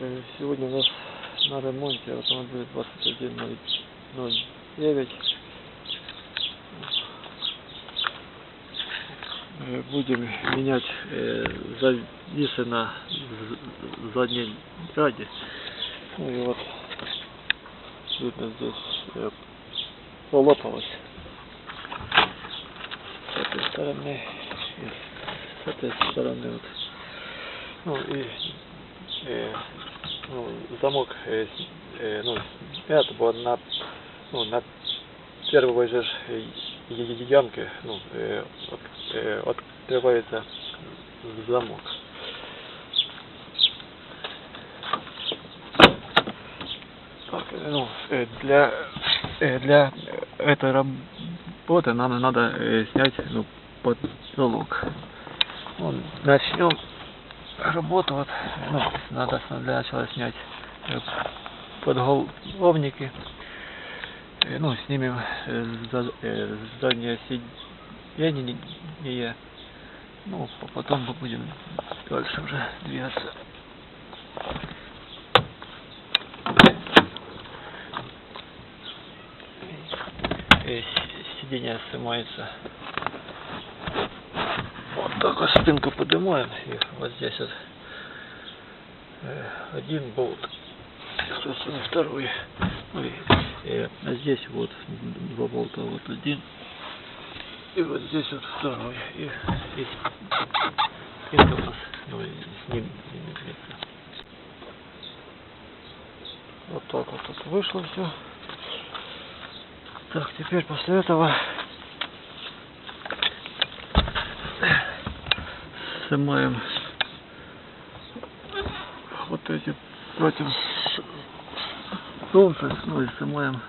Э, Сегодня у нас на ремонте автомобиль 2109. Э, Будем менять э, зависы на задней ряде. Ну и вот видно здесь полопалось с этой стороны и с этой стороны вот. Ну и э, ну, замок э, э, ну, снят, бо на, ну, на первой же ж, э, ямке ну, э, от- э, открывается замок. Так, э, ну, э, для, э, для этой работы нам надо э, снять ну, потолок. Ну, начнем работу. Вот, ну, надо для начала снять э, подголовники. Э, Ну, снимем э, за- заднее сиденье. Ну, по- потом мы будем дальше уже двигаться. Сиденье снимается. Так вот спинку поднимаем. И вот здесь вот э, один болт. Собственно, второй. Ну и, э, а здесь вот два болта. Вот один. И вот здесь вот второй. И, и спинка у нас ну, и с ним не двигается. Вот так вот тут вышло все. Так, теперь после этого снимаем вот эти против солнца, ну и снимаем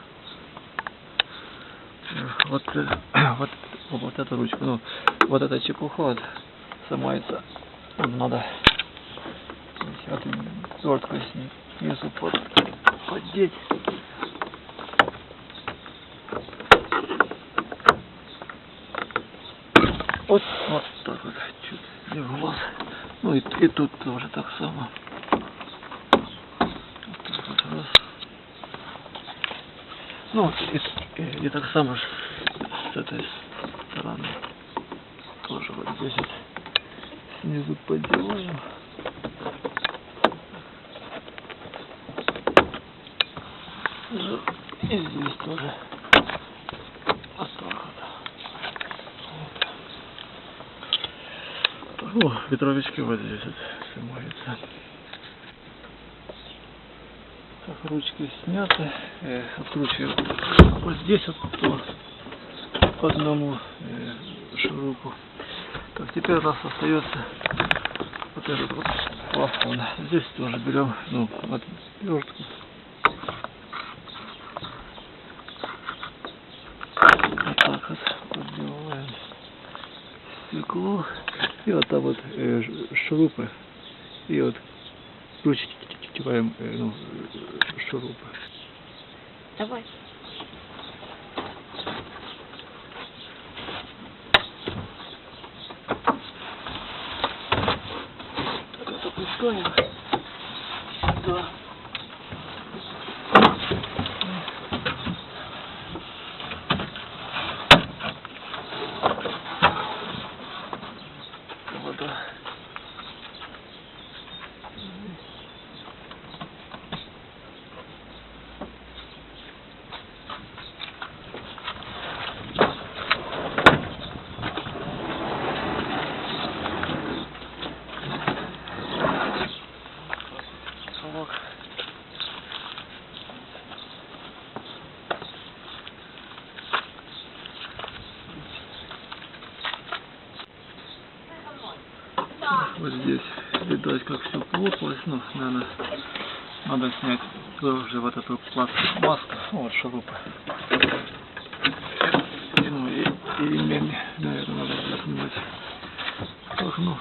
вот, э, вот, вот эту ручку, ну, вот эта чепуха вот снимается, Вот надо вот верткой снизу под, поддеть. Вот, вот так вот, чуть не в глаз. Ну и, и тут тоже так само. Вот раз. Ну, и, и, и так само ж с этой стороны. Тоже вот здесь вот снизу подделаем. Ну, И здесь тоже. Вот так вот. О, ветровички вот здесь вот снимаются. Так, ручки сняты. Э, откручиваем вот здесь вот по, по одному э, шурупу. Так, теперь у нас остается вот этот вот плафон. Здесь тоже берем, ну, отвертку. Вот так вот подбиваем стекло. И вот там вот э, шурупы. И вот крутим э, ну, шурупы. Давай. Так вот здесь видать, как все полопалось. Ну, наверное, надо снять тоже вот эту пластмассу, ну, вот шурупы. Ну, и, и ремень, наверное, надо снимать. Так, ну,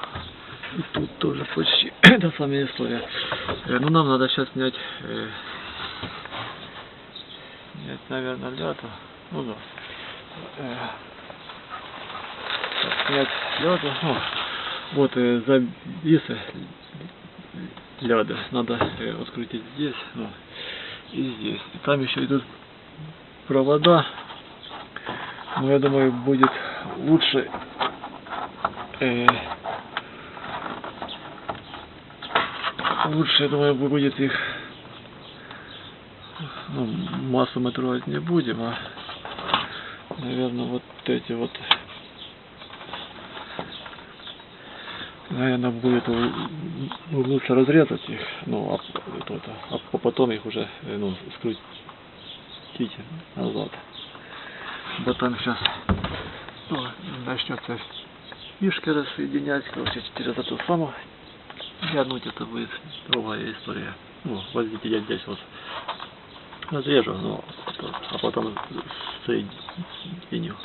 и тут тоже почти та самая история. Э, ну, нам надо сейчас снять, э, снять, наверное, лето. Ну, да. Э, снять лето. Ну, вот э, зависы ляда. Надо э, открутить здесь, ну, и здесь. И там еще идут провода. Но я думаю, будет лучше э, лучше, я думаю, будет их ну, массу мы трогать не будем, а наверное вот эти вот наверное будет лучше разрезать их, ну а, п- это, а по- потом их уже э, ну, скрутить назад. Там сейчас ну, начнется фишки рассоединять, короче, через эту самую тянуть это будет другая история. Ну, вот я здесь вот разрежу, ну, а потом соединю.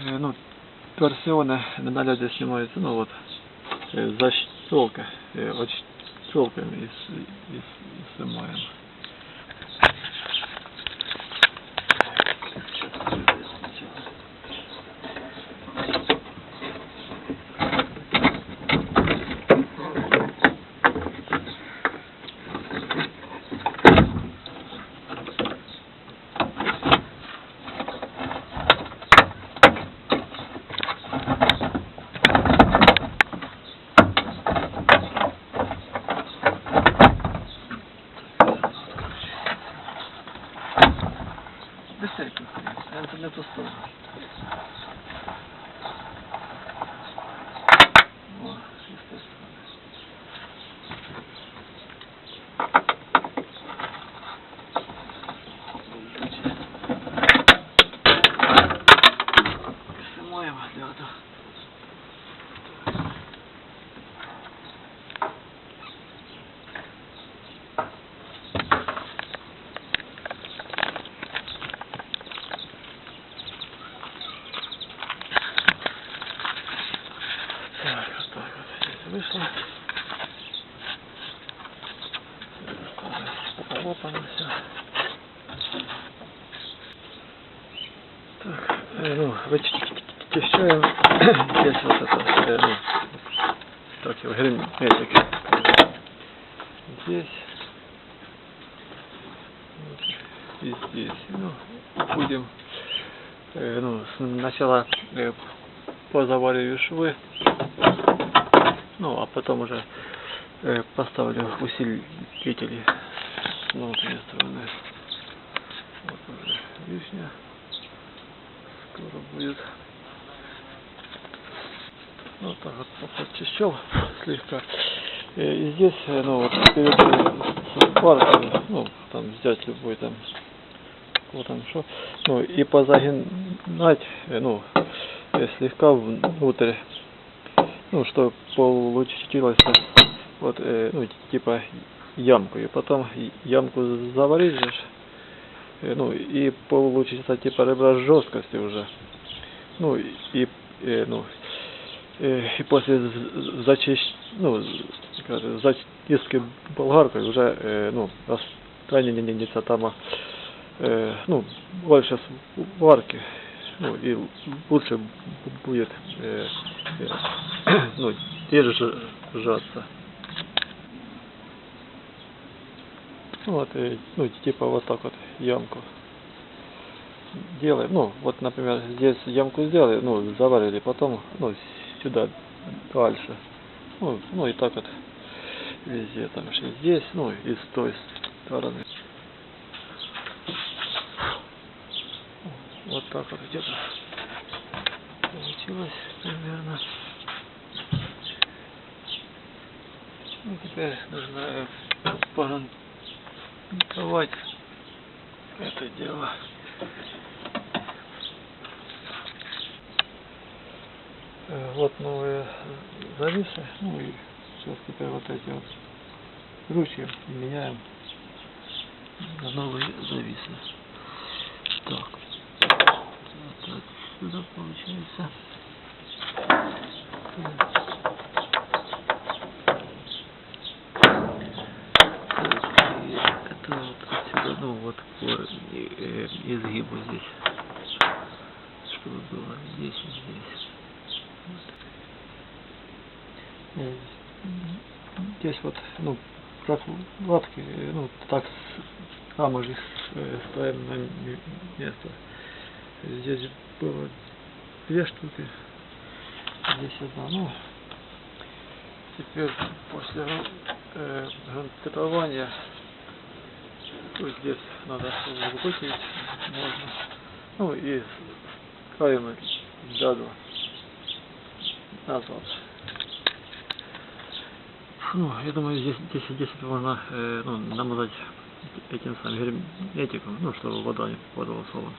Э, Ну, торсионы на наляде снимаются, ну вот, защелка, э, вот щелками и, с- и, с- и снимаем. Быстрее, это не ту сторону. О, естественно. Снимаем ляду. Так, вот так вот здесь вышло. Полопано все. Так, э, ну, вычищаем здесь вот это, ну, так его, герметик. Здесь. И здесь. Ну, будем, э, ну, сначала э, позавариваю швы, ну, а потом уже э, поставлю усилители с внутренней стороны. Вот уже лишняя. Скоро будет. Вот так вот подчищал слегка. Э, И здесь, э, ну вот, перед э, сваркой, ну, там взять любой там, вот там что, ну, и позагинать, ну, слегка внутрь, ну, что получилось, вот, ну, типа ямку, и потом ямку заварить же, ну, и получится типа ребра жесткости уже, ну, и, э, ну, э, и после зачищ... ну, зачистки болгаркой уже, э, ну, распространится там, э, ну, больше сварки, ну, и лучше будет, э, э, ну, держаться. Вот, и, ну, типа вот так вот ямку делаем. Ну, вот, например, здесь ямку сделали, ну, заварили, потом, ну, сюда дальше. Ну, ну и так вот везде, там еще здесь, ну, и с той стороны. Вот так вот где-то получилось примерно. Ну, теперь нужно э, погрунтовать это дело. Э, Вот новые зависы. Ну и сейчас теперь вот эти вот ручки меняем на новые зависы. Так. Вот так сюда получается. Так, и это вот отсюда, ну вот по э, изгибу здесь. Чтобы было здесь и здесь. Вот. Здесь вот, ну, прокладки, э, ну, так с- камушек э, ставим на место. Здесь было две штуки, здесь одна. Ну, теперь после э, грунтирования ну, здесь надо выкрутить можно. Ну и ставим даду назад. Ну, я думаю, здесь, здесь, здесь можно э, ну, намазать этим самым герметиком, ну, чтобы вода не попадала в салон.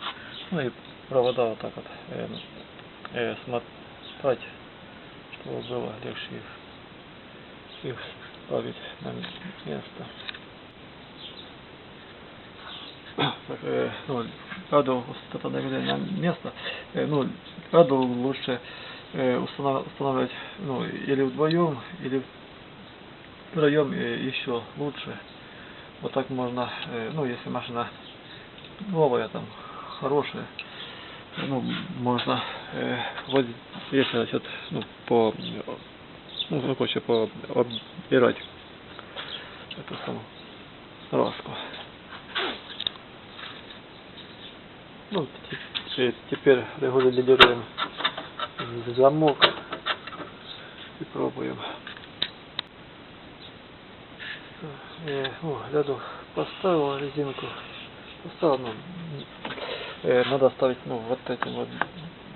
Ну и провода вот так вот э, ну, э, смотать, чтобы было легче их, их ставить на место. Так, э, ну, раду установили на место. Э, ну, раду лучше э, устанавливать ну, или вдвоем, или втроем э, еще лучше. Вот так можно, э, ну, если машина новая, там, хорошая, ну, можно э, вот здесь, значит, ну, по, ну, ну, короче, по, оббирать эту самую краску. Ну, те- теперь регулируем замок и пробуем. Э, о, ряду поставил резинку. Поставил, ну, э, надо ставить, ну, вот этим вот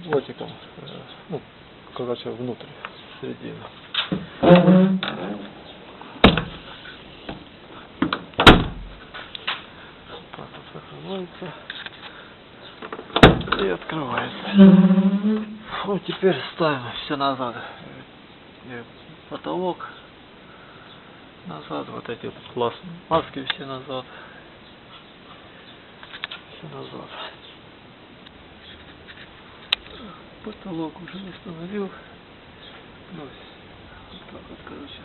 ботиком, э, ну, короче, внутрь, в середину. Так вот закрывается открывается. Вот теперь ставим все назад. Э, Потолок назад, вот эти вот маски все назад. Все назад. Потолок уже установил. Ну, вот так вот, короче,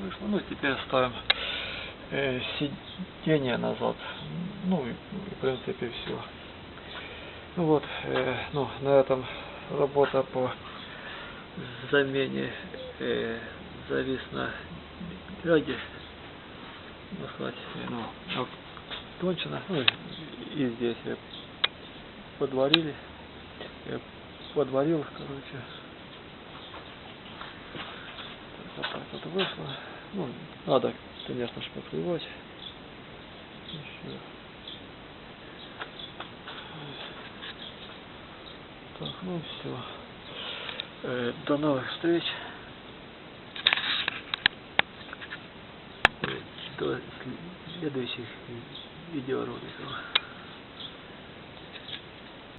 вышло. Ну, теперь ставим э, сиденье назад. Ну, и, в принципе, все. Ну вот, э, ну, на этом работа по замене э, завис на ряде. Можно сказать, э, ну, окончено. Ну, и здесь э, подварили. Я подварил, короче. Вот так вот вышло. Ну, надо, конечно, шпаклевать. Еще. Так, ну все. до новых встреч. Э, До следующих видеороликов.